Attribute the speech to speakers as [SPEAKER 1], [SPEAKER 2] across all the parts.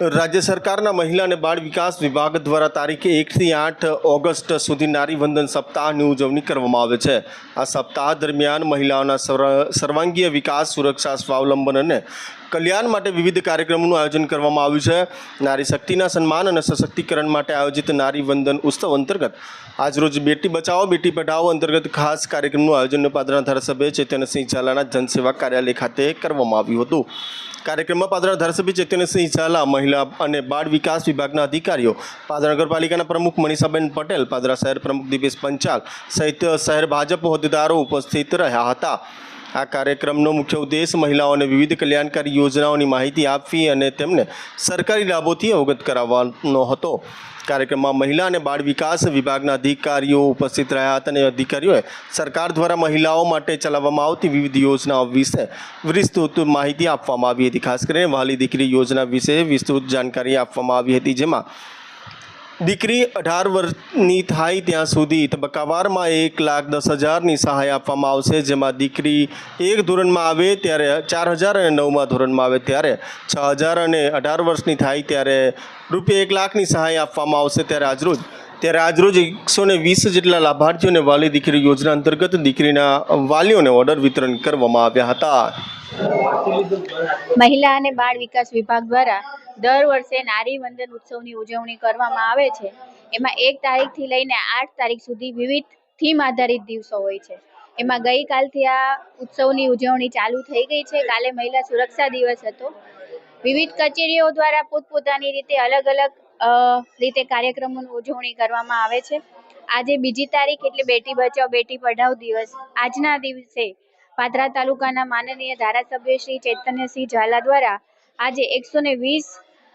[SPEAKER 1] રાજ્ય સરકારના મહિલા અને બાળ વિકાસ વિભાગ દ્વારા તારીખે એકથી આઠ ઓગસ્ટ સુધી નારી વંદન સપ્તાહની ઉજવણી કરવામાં આવે છે. આ સપ્તાહ દરમિયાન મહિલાઓના સર્વ- સર્વાંગીય વિકાસ, સુરક્ષા સ્વાવલંબન અને કલ્યાણ માટે વિવિધ કાર્યક્રમોનું આયોજન કરવામાં આવ્યું છે. નારી શક્તિના સન્માન અને સશક્તિકરણ માટે આયોજિત નારી વંદન ઉત્સવ અંતર્ગત આજરોજ બેટી બચાવો, બેટી પઢાઓ અંતર્ગત ખાસ કાર્યક્રમનું આયોજન પાદરા ધારાસભ્ય ચૈતન્યસિંહ ઝાલાના જનસેવા કાર્યાલય ખાતે કરવામાં આવ્યું હતું. કાર્યક્રમમાં પાદરા ધારાસભ્ય ચૈતન્યસિંહ ઝાલા, મહિલા અને બાળ વિકાસ વિભાગના અધિકારીઓ, પાદરા નગરપાલિકાના પ્રમુખ મનીષાબેન પટેલ, પાદરા શહેર પ્રમુખ દિપેશ પંચાલ સહિત શહેર ભાજપ હોદ્દેદારો ઉપસ્થિત રહ્યા હતા. આ કાર્યક્રમનો મુખ્ય ઉદ્દેશ મહિલાઓને વિવિધ કલ્યાણકારી યોજનાઓની માહિતી આપવી અને તેમને સરકારી લાભોથી અવગત કરાવવાનો હતો. કાર્યક્રમમાં મહિલા અને બાળ વિકાસ વિભાગના અધિકારીઓ ઉપસ્થિત રહ્યા હતા અને અધિકારીઓએ સરકાર દ્વારા મહિલાઓ માટે ચલાવવામાં આવતી વિવિધ યોજનાઓ વિશે વિસ્તૃત માહિતી આપવામાં આવી હતી. ખાસ કરીને વહાલી દીકરી યોજના વિશે વિસ્તૃત જાણકારી આપવામાં આવી હતી, જેમાં દીકરી અઢાર વર્ષની થાય ત્યાં સુધી તબક્કાવારમાં એક લાખ દસ હજારની સહાય આપવામાં આવશે. જેમાં દીકરી એક ધોરણમાં આવે ત્યારે ચાર હજાર અને નવમાં ધોરણમાં આવે ત્યારે છ હજાર અને અઢાર વર્ષની થાય ત્યારે રૂપિયા એક લાખની સહાય આપવામાં આવશે. ત્યારે આજરોજ ત્યારે આજરોજ એકસો ને વીસ જેટલા લાભાર્થીઓને વાલી દીકરી યોજના અંતર્ગત દીકરીના વાલીઓને ઓર્ડર વિતરણ કરવામાં આવ્યા હતા.
[SPEAKER 2] મહિલા અને બાળ વિકાસ વિભાગ દ્વારા દર વર્ષે નારી વંદન ઉત્સવની ઉજવણી કરવામાં આવે છે. એમાં એક તારીખથી લઈને આઠ તારીખ સુધી વિવિધ થીમ આધારિત દિવસો હોય છે. એમાં ગઈકાલથી આ ઉત્સવની ઉજવણી ચાલુ થઈ ગઈ છે. કાલે મહિલા સુરક્ષા દિવસ હતો. વિવિધ કચેરીઓ દ્વારા પોતપોતાની રીતે અલગ અલગ રીતે કાર્યક્રમોની ઉજવણી કરવામાં આવે છે. આજે બીજી તારીખ એટલે બેટી બચાવ બેટી પઢાવ દિવસ. આજના દિવસે પાદરા તાલુકાના માનનીય ધારાસભ્ય શ્રી ચૈતન્યસિંહ ઝાલા દ્વારા આજે એકસો વીસ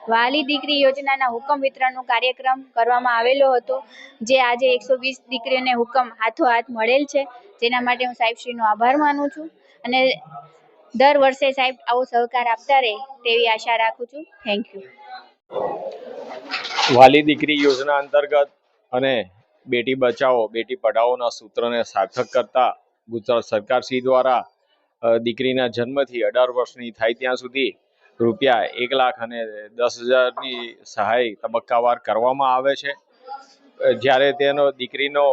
[SPEAKER 2] વાલી દીકરી યોજનાના હુકમ વિતરણનો કાર્યક્રમ કરવામાં આવેલો હતો, જે આજે એકસો વીસ દીકરીઓને હુકમ હાથો હાથ મળેલ છે. જેના માટે હું સાહેબશ્રીનો આભાર માનું છું અને દર વર્ષે સાહેબ આવો સહકાર આપતા રહે તેવી આશા રાખું છું. થેન્ક યુ
[SPEAKER 3] વાલી દીકરી યોજના અંતર્ગત અને બેટી બચાવો, બેટી પઢાઓના સૂત્રને સાર્થક કરતા ગુજરાત સરકારશ્રી દ્વારા દીકરીના જન્મથી અઢાર વર્ષની થાય ત્યાં સુધી રૂપિયા એક લાખ અને દસ હજારની સહાય તબક્કાવાર કરવામાં આવે છે. જ્યારે તેનો દીકરીનો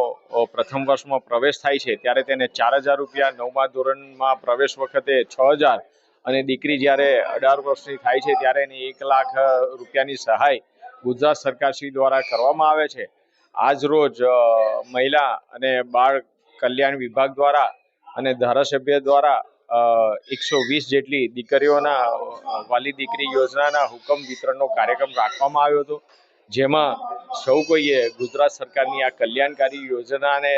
[SPEAKER 3] પ્રથમ વર્ષમાં પ્રવેશ થાય છે, ત્યારે તેને ચાર હજાર રૂપિયા નવમા ધોરણમાં પ્રવેશ વખતે છ હજાર અને દીકરી જ્યારે અઢાર વર્ષની થાય છે ત્યારે એની એક લાખ રૂપિયાની સહાય ગુજરાત સરકારશ્રી દ્વારા કરવામાં આવે છે. આજ રોજ મહિલા અને બાળ કલ્યાણ વિભાગ દ્વારા અને ધારાસભ્ય દ્વારા એકસો વીસ જેટલી દીકરીઓના વાલી દીકરી યોજનાના હુકમ વિતરણનો કાર્યક્રમ રાખવામાં આવ્યો હતો. જેમાં સૌ કોઈએ ગુજરાત સરકારની આ કલ્યાણકારી યોજનાને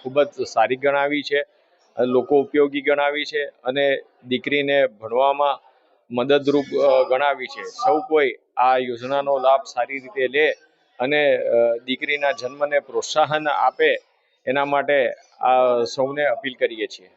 [SPEAKER 3] ખૂબ જ સારી ગણાવી છે. લોકો ઉપયોગી ગણાવી છે અને દીકરીને ભણવામાં મદદરૂપ ગણાવી છે. સૌ કોઈ આ યોજનાનો લાભ સારી રીતે લે અને દીકરીના જન્મને પ્રોત્સાહન આપે એના માટે આ સૌને અપીલ કરીએ છીએ.